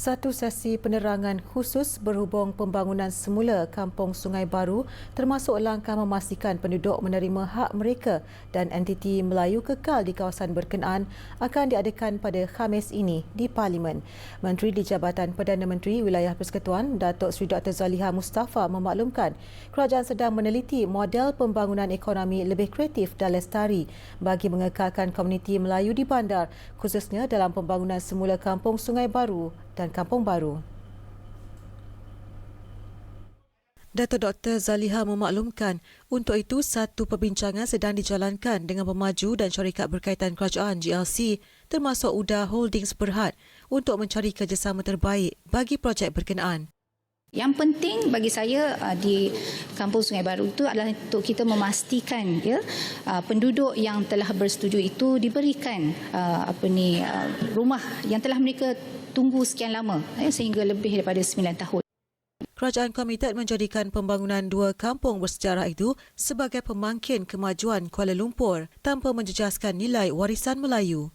Satu sesi penerangan khusus berhubung pembangunan semula Kampung Sungai Baru termasuk langkah memastikan penduduk menerima hak mereka dan entiti Melayu kekal di kawasan berkenaan akan diadakan pada Khamis ini di Parlimen. Menteri di Jabatan Perdana Menteri Wilayah Persekutuan Datuk Seri Dr. Zaliha Mustafa memaklumkan kerajaan sedang meneliti model pembangunan ekonomi lebih kreatif dan lestari bagi mengekalkan komuniti Melayu di bandar khususnya dalam pembangunan semula Kampung Sungai Baru dan Kampung Baru. Dato Dr. Zaliha memaklumkan untuk itu satu perbincangan sedang dijalankan dengan pemaju dan syarikat berkaitan kerajaan GLC termasuk UDA Holdings Berhad untuk mencari kerjasama terbaik bagi projek berkenaan. Yang penting bagi saya uh, di Kampung Sungai Baru itu adalah untuk kita memastikan ya uh, penduduk yang telah bersetuju itu diberikan uh, apa ni rumah yang telah mereka tunggu sekian lama eh, sehingga lebih daripada 9 tahun. Kerajaan komited menjadikan pembangunan dua kampung bersejarah itu sebagai pemangkin kemajuan Kuala Lumpur tanpa menjejaskan nilai warisan Melayu.